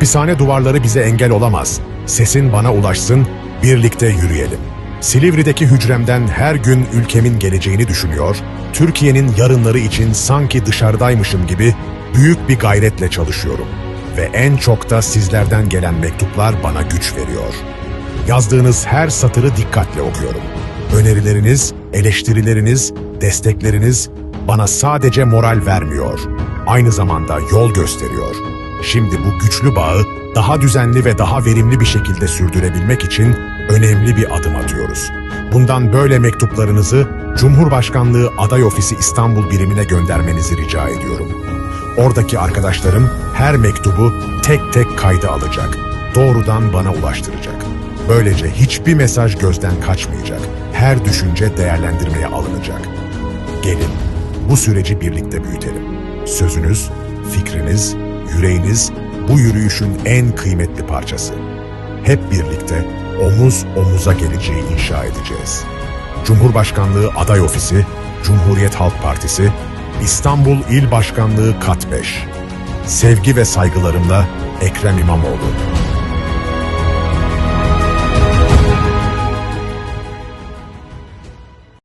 Hapishane duvarları bize engel olamaz. Sesin bana ulaşsın, birlikte yürüyelim. Silivri'deki hücremden her gün ülkemin geleceğini düşünüyor, Türkiye'nin yarınları için sanki dışarıdaymışım gibi büyük bir gayretle çalışıyorum. Ve en çok da sizlerden gelen mektuplar bana güç veriyor. Yazdığınız her satırı dikkatle okuyorum. Önerileriniz, eleştirileriniz, destekleriniz bana sadece moral vermiyor. Aynı zamanda yol gösteriyor. Şimdi bu güçlü bağı daha düzenli ve daha verimli bir şekilde sürdürebilmek için önemli bir adım atıyoruz. Bundan böyle mektuplarınızı Cumhurbaşkanlığı Aday Ofisi İstanbul birimine göndermenizi rica ediyorum. Oradaki arkadaşlarım her mektubu tek tek kayda alacak. Doğrudan bana ulaştıracak. Böylece hiçbir mesaj gözden kaçmayacak. Her düşünce değerlendirmeye alınacak. Gelin bu süreci birlikte büyütelim. Sözünüz, fikriniz, yüreğiniz bu yürüyüşün en kıymetli parçası. Hep birlikte omuz omuza geleceği inşa edeceğiz. Cumhurbaşkanlığı Aday Ofisi, Cumhuriyet Halk Partisi, İstanbul İl Başkanlığı Kat 5. Sevgi ve saygılarımla Ekrem İmamoğlu.